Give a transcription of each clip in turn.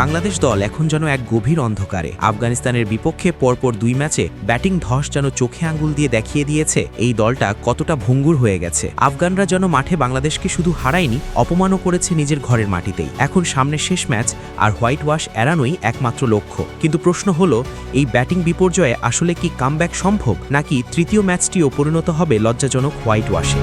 বাংলাদেশ দল এখন যেন এক গভীর অন্ধকারে। আফগানিস্তানের বিপক্ষে পরপর দুই ম্যাচে ব্যাটিং ধস যেন চোখে আঙ্গুল দিয়ে দেখিয়ে দিয়েছে, এই দলটা কতটা ভঙ্গুর হয়ে গেছে। আফগানরা যেন মাঠে বাংলাদেশকে শুধু হারায়নি, অপমানও করেছে নিজের ঘরের মাটিতেই। এখন সামনে শেষ ম্যাচ, আর হোয়াইট ওয়াশ এড়ানোই একমাত্র লক্ষ্য। কিন্তু প্রশ্ন হলো, এই ব্যাটিং বিপর্যয়ে আসলে কি কামব্যাক সম্ভব, নাকি তৃতীয় ম্যাচটিও পরিণত হবে লজ্জাজনক হোয়াইট ওয়াশে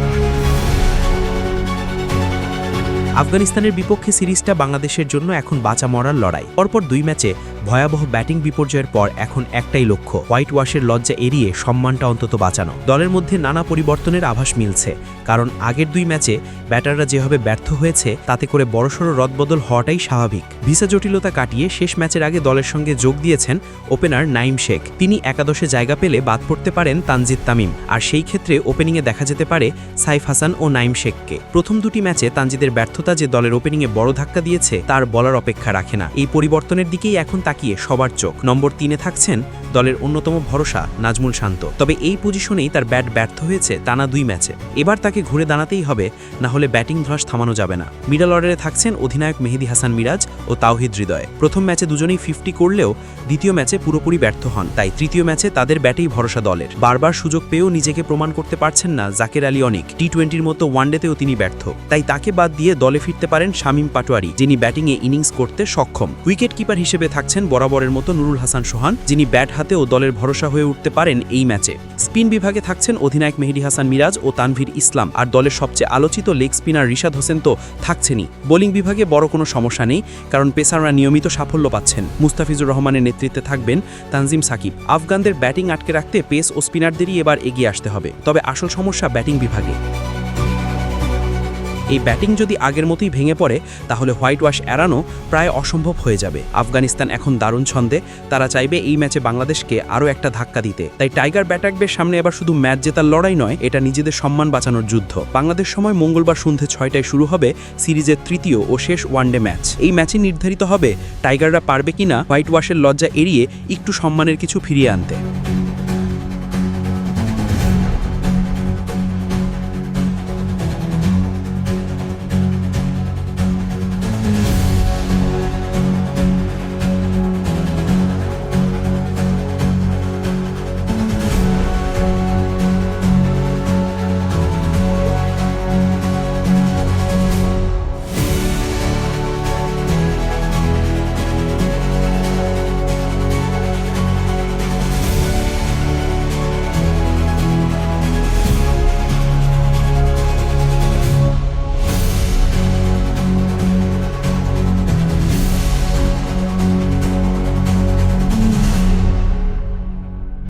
আফগানিস্তানের বিপক্ষে সিরিজটা বাংলাদেশের জন্য এখন বাঁচা মরার লড়াই। পরপর দুই ম্যাচে ভয়াবহ ব্যাটিং বিপর্যয়ের পর এখন একটাই লক্ষ্য হোয়াইট ওয়াশের লজ্জা এড়িয়ে সম্মানটা অন্তত বাঁচানো। দলের মধ্যে নানা পরিবর্তনের আভাস মিলছে, কারণ আগের দুই ম্যাচে ব্যাটাররা যেভাবে ব্যর্থ হয়েছে, তাতে করে বড়সড় রদবদল হওয়াটাই স্বাভাবিক। ভিসা জটিলতা কাটিয়ে শেষ ম্যাচের আগে দলের সঙ্গে যোগ দিয়েছেন ওপেনার নাইম শেখ। তিনি একাদশে জায়গা পেলে বাদ পড়তে পারেন তানজিদ তামিম, আর সেই ক্ষেত্রে ওপেনিংয়ে দেখা যেতে পারে সাইফ হাসান ও নাইম শেখকে। প্রথম দুটি ম্যাচে তানজিদের ব্যর্থতা যে দলের ওপেনিংয়ে বড় ধাক্কা দিয়েছে, তার বলার অপেক্ষা রাখে না। এই পরিবর্তনের দিকেই এখন তাকিয়ে সবার চোখ। নম্বর তিনে থাকছেন দলের অন্যতম ভরসা নাজমুল শান্ত। তবে এই পজিশনেই তার ব্যাট ব্যর্থ হয়েছে টানা দুই ম্যাচে। এবার তাকে ঘুরে দাঁড়াতেই হবে, না হলে ব্যাটিং ধস থামানো যাবে না। মিডল অর্ডারে থাকছেন অধিনায়ক মেহেদি হাসান মিরাজ ও তাওহিদ হৃদয়। প্রথম ম্যাচে দুজনেই ফিফটি করলেও দ্বিতীয় ম্যাচে পুরোপুরি ব্যর্থ হন, তাই তৃতীয় ম্যাচে তাদের ব্যাটেই ভরসা দলের। বারবার সুযোগ পেয়েও নিজেকে প্রমাণ করতে পারছেন না জাকের আলী অনিক। টি টোয়েন্টির মতো ওয়ানডেতেও তিনি ব্যর্থ। তাই তাকে বাদ দিয়ে দলে ফিরতে পারেন শামীম পাটোয়ারি, যিনি ব্যাটিংয়ে ইনিংস করতে সক্ষম। উইকেট কিপার হিসেবে থাকছেন বরাবরের মতো নুরুল হাসান সোহান, যিনি ব্যাট হাতেও দলের ভরসা হয়ে উঠতে পারেন এই ম্যাচে। স্পিন বিভাগে থাকছেন অধিনায়ক মেহেদি হাসান মিরাজ ও তানভীর ইসলাম, আর দলের সবচেয়ে আলোচিত লেগ স্পিনার রিশাদ হোসেন তো থাকছেনই। বোলিং বিভাগে বড় কোনো সমস্যা নেই, কারণ পেসাররা নিয়মিত সাফল্য পাচ্ছেন। মুস্তাফিজুর রহমানের নেতৃত্বে থাকবেন তানজিম সাকিব। আফগানদের ব্যাটিং আটকে রাখতে পেস ও স্পিনারদেরই এবার এগিয়ে আসতে হবে। তবে আসল সমস্যা ব্যাটিং বিভাগে। এই ব্যাটিং যদি আগের মতোই ভেঙে পড়ে, তাহলে হোয়াইট ওয়াশ এড়ানো প্রায় অসম্ভব হয়ে যাবে। আফগানিস্তান এখন দারুণ ছন্দে, তারা চাইবে এই ম্যাচে বাংলাদেশকে আরও একটা ধাক্কা দিতে। তাই টাইগার ব্যাটাকদের সামনে এবার শুধু ম্যাচ জেতার লড়াই নয়, এটা নিজেদের সম্মান বাঁচানোর যুদ্ধ। বাংলাদেশ সময় মঙ্গলবার সন্ধ্যে ছয়টায় শুরু হবে সিরিজের তৃতীয় ও শেষ ওয়ানডে ম্যাচ। এই ম্যাচে নির্ধারিত হবে টাইগাররা পারবে কিনা, হোয়াইট ওয়াশের লজ্জা এড়িয়ে একটু সম্মানের কিছু ফিরিয়ে আনতে।